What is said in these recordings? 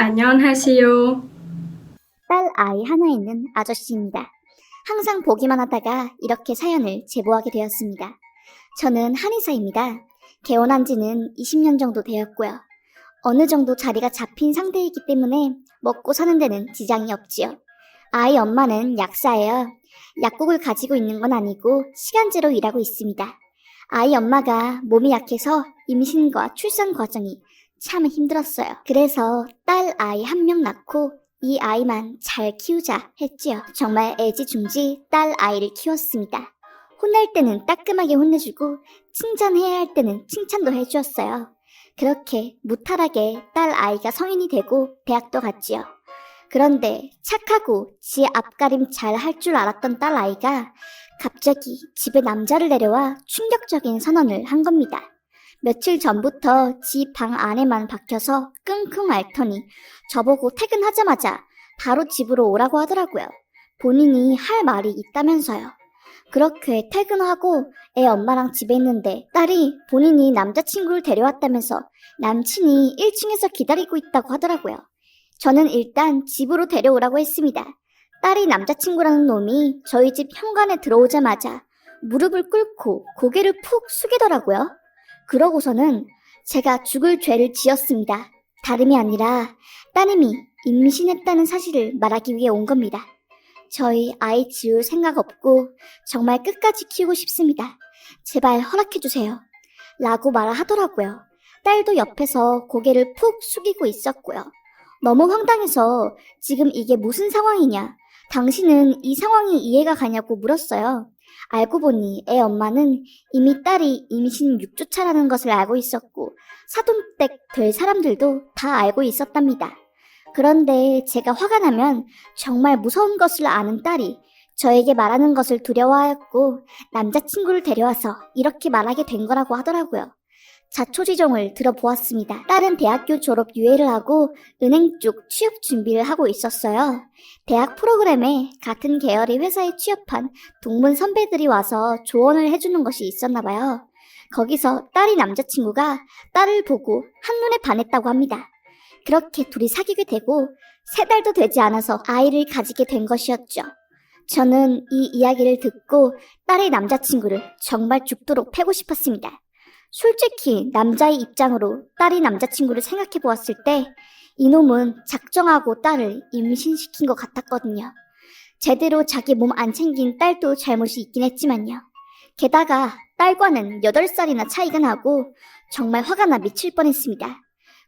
안녕하세요. 딸 아이 하나 있는 아저씨입니다. 항상 보기만 하다가 이렇게 사연을 제보하게 되었습니다. 저는 한의사입니다. 개원한 지는 20년 정도 되었고요. 어느 정도 자리가 잡힌 상태이기 때문에 먹고 사는 데는 지장이 없지요. 아이 엄마는 약사예요. 약국을 가지고 있는 건 아니고 시간제로 일하고 있습니다. 아이 엄마가 몸이 약해서 임신과 출산 과정이 참 힘들었어요. 그래서 딸 아이 한 명 낳고 이 아이만 잘 키우자 했지요. 정말 애지중지 딸 아이를 키웠습니다. 혼날 때는 따끔하게 혼내주고 칭찬해야 할 때는 칭찬도 해주었어요. 그렇게 무탈하게 딸 아이가 성인이 되고 대학도 갔지요. 그런데 착하고 지 앞가림 잘 할 줄 알았던 딸 아이가 갑자기 집에 남자를 내려와 충격적인 선언을 한 겁니다. 며칠 전부터 지 방 안에만 박혀서 끙끙 앓더니 저보고 퇴근하자마자 바로 집으로 오라고 하더라고요. 본인이 할 말이 있다면서요. 그렇게 퇴근하고 애 엄마랑 집에 있는데 딸이 본인이 남자친구를 데려왔다면서 남친이 1층에서 기다리고 있다고 하더라고요. 저는 일단 집으로 데려오라고 했습니다. 딸이 남자친구라는 놈이 저희 집 현관에 들어오자마자 무릎을 꿇고 고개를 푹 숙이더라고요. 그러고서는 제가 죽을 죄를 지었습니다. 다름이 아니라 따님이 임신했다는 사실을 말하기 위해 온 겁니다. 저희 아이 지울 생각 없고 정말 끝까지 키우고 싶습니다. 제발 허락해주세요. 라고 말하더라고요. 딸도 옆에서 고개를 푹 숙이고 있었고요. 너무 황당해서 지금 이게 무슨 상황이냐? 당신은 이 상황이 이해가 가냐고 물었어요. 알고 보니 애 엄마는 이미 딸이 임신 6주 차라는 것을 알고 있었고 사돈댁 될 사람들도 다 알고 있었답니다. 그런데 제가 화가 나면 정말 무서운 것을 아는 딸이 저에게 말하는 것을 두려워하였고 남자친구를 데려와서 이렇게 말하게 된 거라고 하더라고요. 자초지종을 들어보았습니다. 딸은 대학교 졸업 유예를 하고 은행 쪽 취업 준비를 하고 있었어요. 대학 프로그램에 같은 계열의 회사에 취업한 동문 선배들이 와서 조언을 해주는 것이 있었나 봐요. 거기서 딸이 남자친구가 딸을 보고 한눈에 반했다고 합니다. 그렇게 둘이 사귀게 되고 세 달도 되지 않아서 아이를 가지게 된 것이었죠. 저는 이 이야기를 듣고 딸의 남자친구를 정말 죽도록 패고 싶었습니다. 솔직히 남자의 입장으로 딸이 남자친구를 생각해 보았을 때 이놈은 작정하고 딸을 임신시킨 것 같았거든요. 제대로 자기 몸 안 챙긴 딸도 잘못이 있긴 했지만요. 게다가 딸과는 8살이나 차이가 나고 정말 화가 나 미칠 뻔했습니다.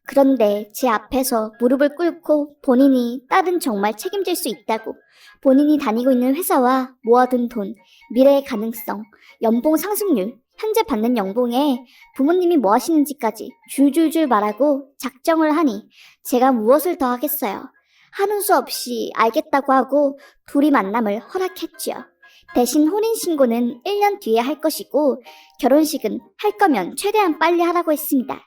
그런데 제 앞에서 무릎을 꿇고 본인이 딸은 정말 책임질 수 있다고 본인이 다니고 있는 회사와 모아둔 돈, 미래의 가능성, 연봉 상승률, 현재 받는 연봉에 부모님이 뭐 하시는지까지 줄줄줄 말하고 작정을 하니 제가 무엇을 더 하겠어요. 하는 수 없이 알겠다고 하고 둘이 만남을 허락했지요. 대신 혼인신고는 1년 뒤에 할 것이고 결혼식은 할 거면 최대한 빨리 하라고 했습니다.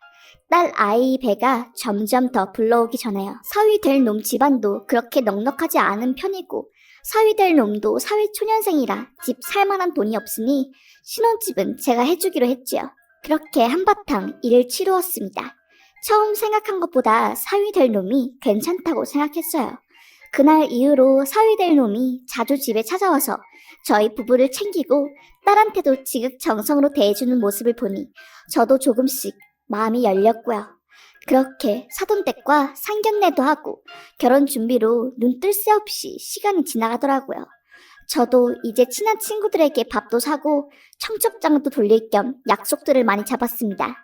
딸 아이 배가 점점 더 불러오기 전에요. 사위 될 놈 집안도 그렇게 넉넉하지 않은 편이고 사위 될 놈도 사회 초년생이라 집 살만한 돈이 없으니 신혼집은 제가 해주기로 했지요. 그렇게 한바탕 일을 치루었습니다. 처음 생각한 것보다 사위 될 놈이 괜찮다고 생각했어요. 그날 이후로 사위 될 놈이 자주 집에 찾아와서 저희 부부를 챙기고 딸한테도 지극정성으로 대해주는 모습을 보니 저도 조금씩 마음이 열렸고요. 그렇게 사돈댁과 상견례도 하고 결혼 준비로 눈 뜰 새 없이 시간이 지나가더라고요. 저도 이제 친한 친구들에게 밥도 사고 청첩장도 돌릴 겸 약속들을 많이 잡았습니다.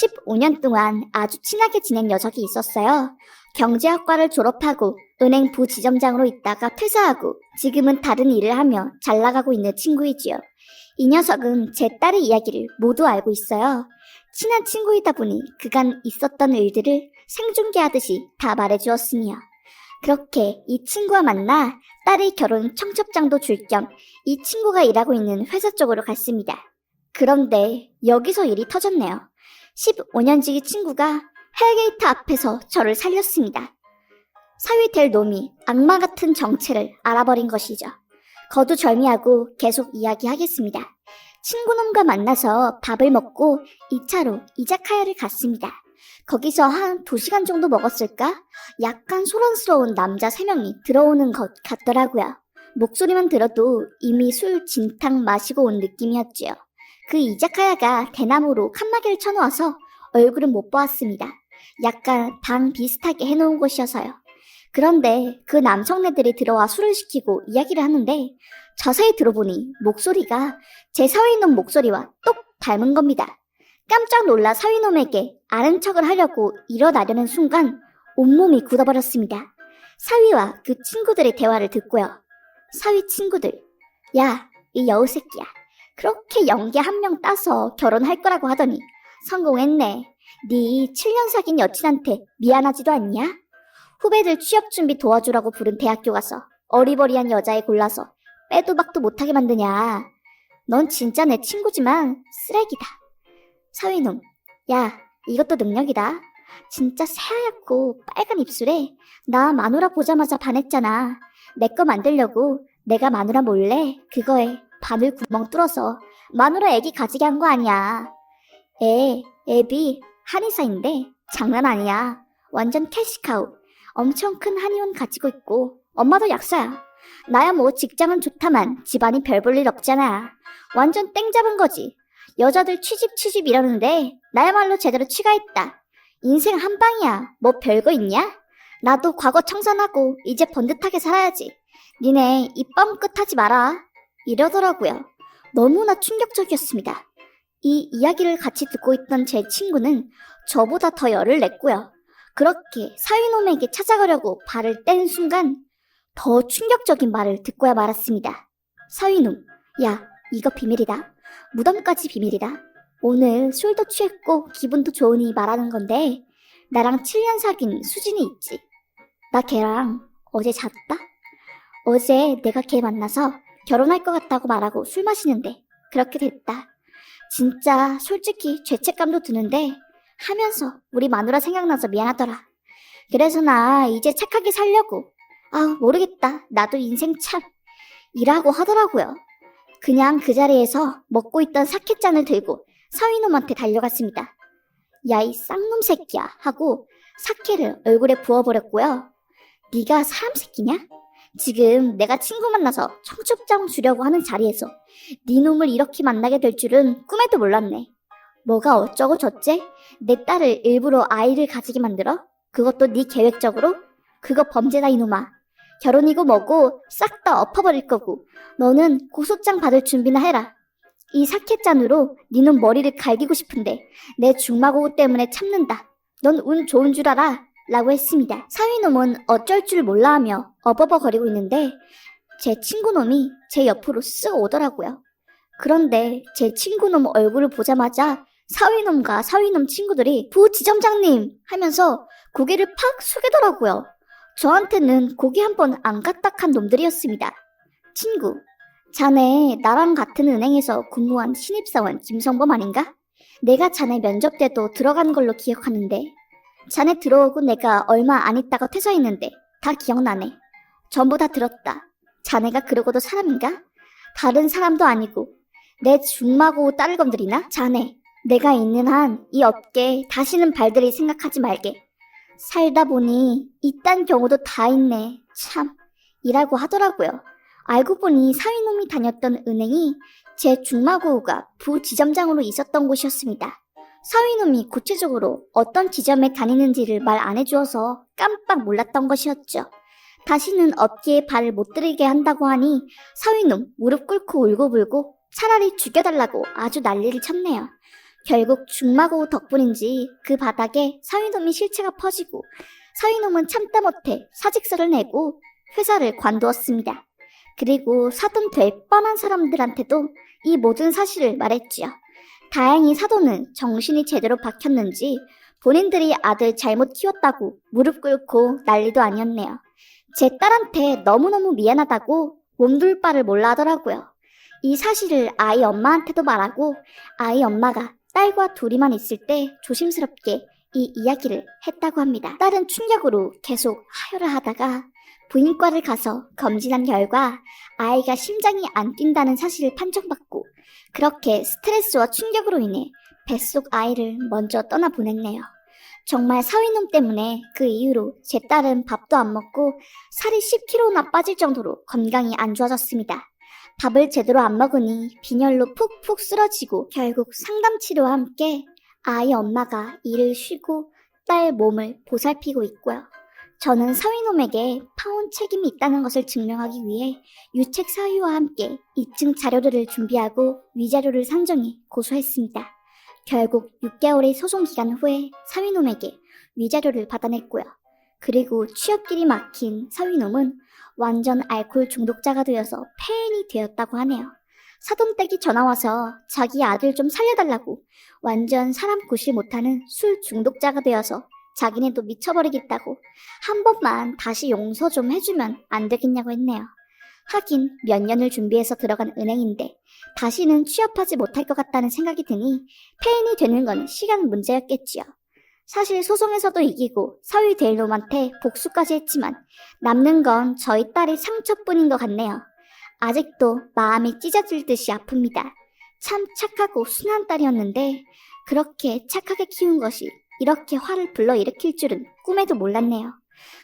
15년 동안 아주 친하게 지낸 녀석이 있었어요. 경제학과를 졸업하고 은행 부지점장으로 있다가 퇴사하고 지금은 다른 일을 하며 잘 나가고 있는 친구이지요. 이 녀석은 제 딸의 이야기를 모두 알고 있어요. 친한 친구이다 보니 그간 있었던 일들을 생중계하듯이 다 말해주었으며 그렇게 이 친구와 만나 딸의 결혼 청첩장도 줄 겸 이 친구가 일하고 있는 회사 쪽으로 갔습니다. 그런데 여기서 일이 터졌네요. 15년지기 친구가 헬게이트 앞에서 저를 살렸습니다. 사위 될 놈이 악마 같은 정체를 알아버린 것이죠. 거두절미하고 계속 이야기하겠습니다. 친구놈과 만나서 밥을 먹고 2차로 이자카야를 갔습니다. 거기서 한두 시간 정도 먹었을까? 약간 소란스러운 남자 세 명이 들어오는 것 같더라고요. 목소리만 들어도 이미 술 진탕 마시고 온 느낌이었지요. 그 이자카야가 대나무로 칸막이를 쳐놓아서 얼굴은 못 보았습니다. 약간 방 비슷하게 해놓은 곳이어서요. 그런데 그 남성네들이 들어와 술을 시키고 이야기를 하는데 자세히 들어보니 목소리가 제 사위놈 목소리와 똑 닮은 겁니다. 깜짝 놀라 사위놈에게 아는 척을 하려고 일어나려는 순간 온몸이 굳어버렸습니다. 사위와 그 친구들의 대화를 듣고요. 사위 친구들, 야, 이 여우 새끼야. 그렇게 연기 한 명 따서 결혼할 거라고 하더니 성공했네. 네 7년 사귄 여친한테 미안하지도 않냐? 후배들 취업 준비 도와주라고 부른 대학교 가서 어리버리한 여자애 골라서 빼도 박도 못하게 만드냐. 넌 진짜 내 친구지만 쓰레기다. 사위놈, 야, 이것도 능력이다. 진짜 새하얗고 빨간 입술에 나 마누라 보자마자 반했잖아. 내 거 만들려고 내가 마누라 몰래 그거에 바늘 구멍 뚫어서 마누라 애기 가지게 한 거 아니야. 애, 애비 한의사인데 장난 아니야. 완전 캐시카우. 엄청 큰 한의원 가지고 있고 엄마도 약사야. 나야 뭐 직장은 좋다만 집안이 별 볼 일 없잖아. 완전 땡 잡은 거지. 여자들 취집 취집 이러는데 나야말로 제대로 취가했다. 인생 한 방이야. 뭐 별거 있냐? 나도 과거 청산하고 이제 번듯하게 살아야지. 니네 입 뻥끗하지 마라. 이러더라고요. 너무나 충격적이었습니다. 이 이야기를 같이 듣고 있던 제 친구는 저보다 더 열을 냈고요. 그렇게 사위놈에게 찾아가려고 발을 뗀 순간 더 충격적인 말을 듣고야 말았습니다. 사위놈, 야, 이거 비밀이다. 무덤까지 비밀이다. 오늘 술도 취했고 기분도 좋으니 말하는 건데 나랑 7년 사귄 수진이 있지. 나 걔랑 어제 잤다? 어제 내가 걔 만나서 결혼할 것 같다고 말하고 술 마시는데 그렇게 됐다. 진짜 솔직히 죄책감도 드는데 하면서 우리 마누라 생각나서 미안하더라. 그래서 나 이제 착하게 살려고. 아, 모르겠다. 나도 인생 참. 이라고 하더라고요. 그냥 그 자리에서 먹고 있던 사케잔을 들고 사위놈한테 달려갔습니다. 야, 이 쌍놈 새끼야. 하고 사케를 얼굴에 부어버렸고요. 네가 사람 새끼냐? 지금 내가 친구 만나서 청첩장 주려고 하는 자리에서 네 놈을 이렇게 만나게 될 줄은 꿈에도 몰랐네. 뭐가 어쩌고 저째? 내 딸을 일부러 아이를 가지게 만들어? 그것도 네 계획적으로? 그거 범죄다 이놈아. 결혼이고 뭐고 싹 다 엎어버릴 거고 너는 고소장 받을 준비나 해라. 이 사케잔으로 네놈 머리를 갈기고 싶은데 내 중마고우 때문에 참는다. 넌 운 좋은 줄 알아. 라고 했습니다. 사위놈은 어쩔 줄 몰라 하며 어버버거리고 있는데 제 친구놈이 제 옆으로 쓱 오더라고요. 그런데 제 친구놈 얼굴을 보자마자 사위놈과 사위놈 친구들이 부지점장님 하면서 고개를 팍 숙이더라고요. 저한테는 고개 한번 안 까딱한 놈들이었습니다. 친구, 자네 나랑 같은 은행에서 근무한 신입사원 김성범 아닌가? 내가 자네 면접 때도 들어간 걸로 기억하는데 자네 들어오고 내가 얼마 안 있다가 퇴사했는데 다 기억나네. 전부 다 들었다. 자네가 그러고도 사람인가? 다른 사람도 아니고 내 중마고 딸을 건드리나? 자네, 내가 있는 한 이 업계에 다시는 발들이 생각하지 말게. 살다 보니 이딴 경우도 다 있네. 참. 이라고 하더라고요. 알고 보니 사위놈이 다녔던 은행이 제 중마고우가 부지점장으로 있었던 곳이었습니다. 사위놈이 구체적으로 어떤 지점에 다니는지를 말 안 해주어서 깜빡 몰랐던 것이었죠. 다시는 업계에 발을 못 들이게 한다고 하니 사위놈 무릎 꿇고 울고불고 차라리 죽여달라고 아주 난리를 쳤네요. 결국 중마고우 덕분인지 그 바닥에 사위놈이 실체가 퍼지고 사위놈은 참다 못해 사직서를 내고 회사를 관두었습니다. 그리고 사돈 될 뻔한 사람들한테도 이 모든 사실을 말했지요. 다행히 사돈은 정신이 제대로 박혔는지 본인들이 아들 잘못 키웠다고 무릎 꿇고 난리도 아니었네요. 제 딸한테 너무너무 미안하다고 몸둘 바를 몰라 하더라고요. 이 사실을 아이 엄마한테도 말하고 아이 엄마가 딸과 둘이만 있을 때 조심스럽게 이 이야기를 했다고 합니다. 딸은 충격으로 계속 하혈을 하다가 부인과를 가서 검진한 결과 아이가 심장이 안 뛴다는 사실을 판정받고 그렇게 스트레스와 충격으로 인해 뱃속 아이를 먼저 떠나보냈네요. 정말 사위놈 때문에 그 이후로 제 딸은 밥도 안 먹고 살이 10kg나 빠질 정도로 건강이 안 좋아졌습니다. 밥을 제대로 안 먹으니 빈혈로 푹푹 쓰러지고 결국 상담 치료와 함께 아이 엄마가 일을 쉬고 딸 몸을 보살피고 있고요. 저는 사위놈에게 파혼 책임이 있다는 것을 증명하기 위해 유책 사유와 함께 입증 자료들을 준비하고 위자료를 상정해 고소했습니다. 결국 6개월의 소송 기간 후에 사위놈에게 위자료를 받아냈고요. 그리고 취업길이 막힌 사위놈은 완전 알코올 중독자가 되어서 폐인이 되었다고 하네요. 사돈댁이 전화와서 자기 아들 좀 살려달라고 완전 사람 구실 못하는 술 중독자가 되어서 자기네도 미쳐버리겠다고 한 번만 다시 용서 좀 해주면 안 되겠냐고 했네요. 하긴 몇 년을 준비해서 들어간 은행인데 다시는 취업하지 못할 것 같다는 생각이 드니 폐인이 되는 건 시간 문제였겠지요. 사실 소송에서도 이기고 사위 될 놈한테 복수까지 했지만 남는 건 저희 딸의 상처뿐인 것 같네요. 아직도 마음이 찢어질 듯이 아픕니다. 참 착하고 순한 딸이었는데 그렇게 착하게 키운 것이 이렇게 화를 불러일으킬 줄은 꿈에도 몰랐네요.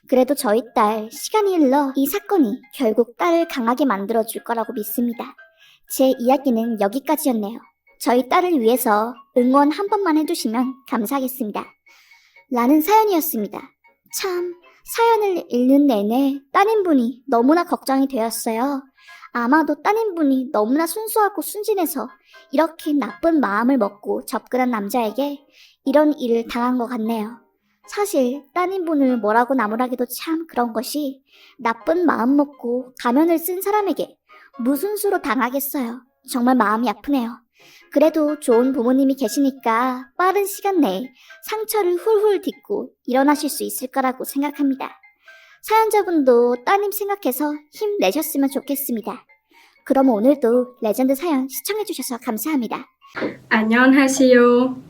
그래도 저희 딸 시간이 흘러 이 사건이 결국 딸을 강하게 만들어줄 거라고 믿습니다. 제 이야기는 여기까지였네요. 저희 딸을 위해서 응원 한 번만 해주시면 감사하겠습니다. 라는 사연이었습니다. 참, 사연을 읽는 내내 따님분이 너무나 걱정이 되었어요. 아마도 따님분이 너무나 순수하고 순진해서 이렇게 나쁜 마음을 먹고 접근한 남자에게 이런 일을 당한 것 같네요. 사실 따님분을 뭐라고 나무라기도 참 그런 것이 나쁜 마음 먹고 가면을 쓴 사람에게 무슨 수로 당하겠어요. 정말 마음이 아프네요. 그래도 좋은 부모님이 계시니까 빠른 시간 내에 상처를 훌훌 딛고 일어나실 수 있을 거라고 생각합니다. 사연자분도 따님 생각해서 힘내셨으면 좋겠습니다. 그럼 오늘도 레전드 사연 시청해주셔서 감사합니다. 안녕하세요.